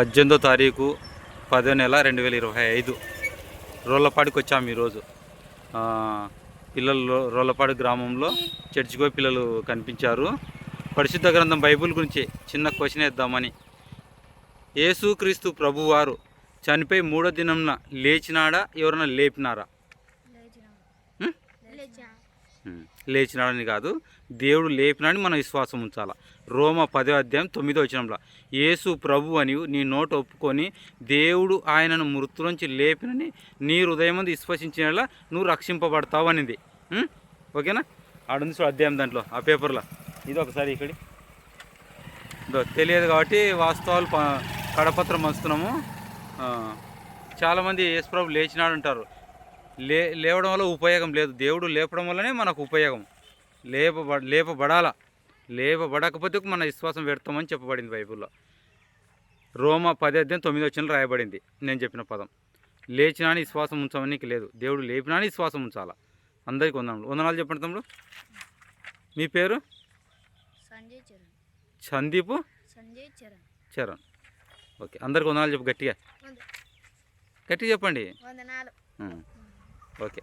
పద్దెనిమిదో తారీఖు పదో నెల రెండు వేల ఇరవై ఐదు. రోళ్ళపాడికి వచ్చాము ఈరోజు. పిల్లలు రో- రోళ్ళపాడు గ్రామంలో చర్చికో పిల్లలు కనిపించారు. పరిశుద్ధ గ్రంథం బైబిల్ గురించి చిన్న క్వశ్చన్ వేద్దామని. యేసుక్రీస్తు ప్రభువారు చనిపోయి మూడో దినంన లేచినాడా? ఎవరైనా లేపినారా? లేచినాడని కాదు దేవుడు లేపినాడని మనం విశ్వాసం ఉంచాలా. రోమ పదో అధ్యాయం తొమ్మిదో వచ్చినంలో యేసు ప్రభు అని నీ నోట ఒప్పుకొని దేవుడు ఆయనను మృతులోంచి లేపినని నీ హృదయం మంది విశ్వసించిన నువ్వు రక్షింపబడతావు అనింది. ఓకేనా? ఆడుంది చూడు అధ్యాయం దాంట్లో ఆ పేపర్లో. ఇది ఒకసారి ఇక్కడి. ఇదో తెలియదు కాబట్టి వాస్తవాలు కడపత్రం పంచుతున్నాము. చాలామంది చాలామంది యేసుప్రభు లేచినాడు అంటారు. లే లేవడం వల్ల ఉపయోగం లేదు. దేవుడు లేపడం వల్లనే మనకు ఉపయోగం. లేపబ లేపబడాల. లేపబడకపోతే మన విశ్వాసం పెడతామని చెప్పబడింది బైబిల్లో. రోమ పది అధ్యాయం తొమ్మిది వచ్చిన రాయబడింది. నేను చెప్పిన పదం. లేచినా అని విశ్వాసం ఉంచామని లేదు. దేవుడు లేపినా అని విశ్వాసం ఉంచాలా? అందరికీ వందనాలు వందనాలు చెప్పండి తమ్ముడు. మీ పేరు? సందీపు? చరణ్. చరణ్. ఓకే. అందరికి వందనాలు చెప్పు గట్టిగా. గట్టిగా చెప్పండి. వందనాలు ఉం. ఓకే